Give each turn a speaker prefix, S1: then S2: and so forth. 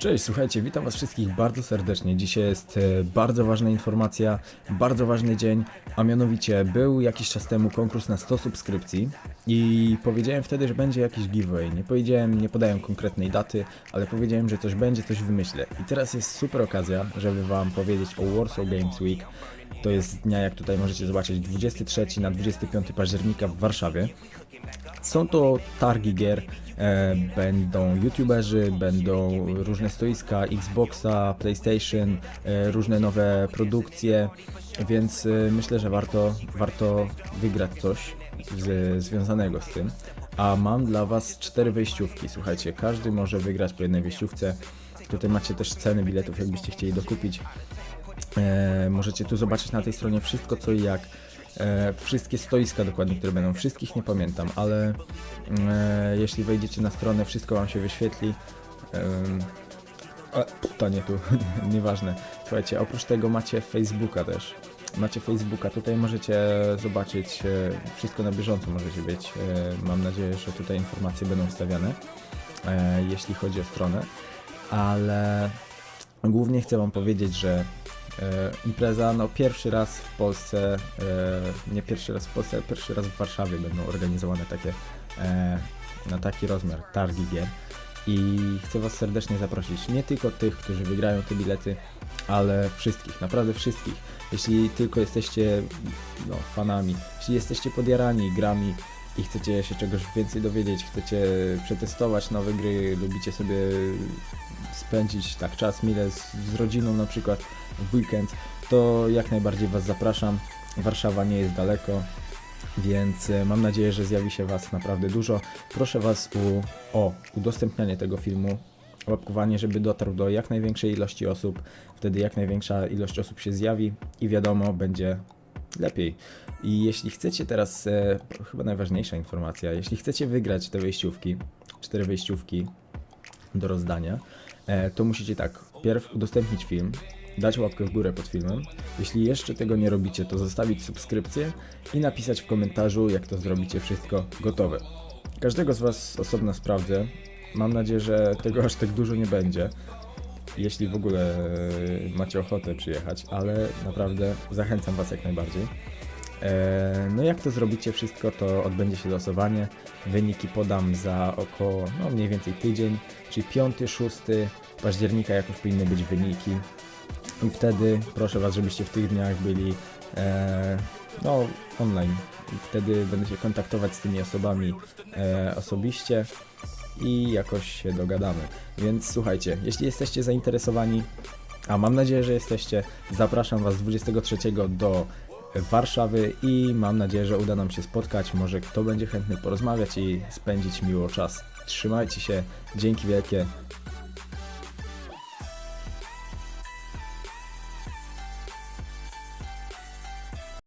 S1: Cześć, słuchajcie, witam Was wszystkich bardzo serdecznie. Dzisiaj jest e, bardzo ważna informacja, bardzo ważny dzień, a mianowicie był jakiś czas temu konkurs na 100 subskrypcji i powiedziałem wtedy, że będzie jakiś giveaway. Nie powiedziałem, nie podałem konkretnej daty, ale powiedziałem, że coś będzie, coś wymyślę. I teraz jest super okazja, żeby Wam powiedzieć o Warsaw Games Week. To jest dnia, jak tutaj możecie zobaczyć, 23 na 25 października w Warszawie. Są to targi gier, będą youtuberzy, będą różne stoiska Xboxa, PlayStation, e, różne nowe produkcje, więc e, myślę, że warto, warto wygrać coś z, związanego z tym. A mam dla Was cztery wejściówki. Słuchajcie, każdy może wygrać po jednej wejściówce. Tutaj macie też ceny biletów, jakbyście chcieli dokupić. E, możecie tu zobaczyć na tej stronie wszystko co i jak. E, wszystkie stoiska dokładnie, które będą. Wszystkich nie pamiętam, ale e, jeśli wejdziecie na stronę, wszystko wam się wyświetli. A, to nie tu, nieważne. Słuchajcie, oprócz tego macie Facebooka też. Macie Facebooka, tutaj możecie zobaczyć e, wszystko na bieżąco możecie być. E, mam nadzieję, że tutaj informacje będą wstawiane, e, jeśli chodzi o stronę. Ale głównie chcę wam powiedzieć, że E, impreza, no pierwszy raz w Polsce, e, nie pierwszy raz w Polsce, ale pierwszy raz w Warszawie będą organizowane takie, e, na taki rozmiar targi gier. I chcę Was serdecznie zaprosić, nie tylko tych, którzy wygrają te bilety, ale wszystkich, naprawdę wszystkich. Jeśli tylko jesteście no, fanami, jeśli jesteście podjarani grami i chcecie się czegoś więcej dowiedzieć, chcecie przetestować nowe gry, lubicie sobie spędzić tak czas mile z, z rodziną na przykład w weekend, to jak najbardziej Was zapraszam. Warszawa nie jest daleko, więc e, mam nadzieję, że zjawi się Was naprawdę dużo. Proszę Was u, o udostępnianie tego filmu, łapkowanie, żeby dotarł do jak największej ilości osób. Wtedy jak największa ilość osób się zjawi i wiadomo, będzie lepiej. I jeśli chcecie teraz, e, chyba najważniejsza informacja, jeśli chcecie wygrać te wejściówki, cztery wejściówki do rozdania, to musicie tak, pierw udostępnić film, dać łapkę w górę pod filmem. Jeśli jeszcze tego nie robicie, to zostawić subskrypcję i napisać w komentarzu, jak to zrobicie wszystko gotowe. Każdego z Was osobno sprawdzę. Mam nadzieję, że tego aż tak dużo nie będzie, jeśli w ogóle e, macie ochotę przyjechać, ale naprawdę zachęcam Was jak najbardziej. E, No jak to zrobicie wszystko, to odbędzie się losowanie. Wyniki podam za około, no mniej więcej tydzień, czyli 5-6 października jakoś powinny być wyniki. I wtedy proszę Was, żebyście w tych dniach byli e, no, online. I wtedy będę się kontaktować z tymi osobami e, osobiście i jakoś się dogadamy. Więc słuchajcie, jeśli jesteście zainteresowani, a mam nadzieję, że jesteście, zapraszam Was 23 do Warszawy i mam nadzieję, że uda nam się spotkać. Może kto będzie chętny porozmawiać i spędzić miło czas. Trzymajcie się, dzięki wielkie,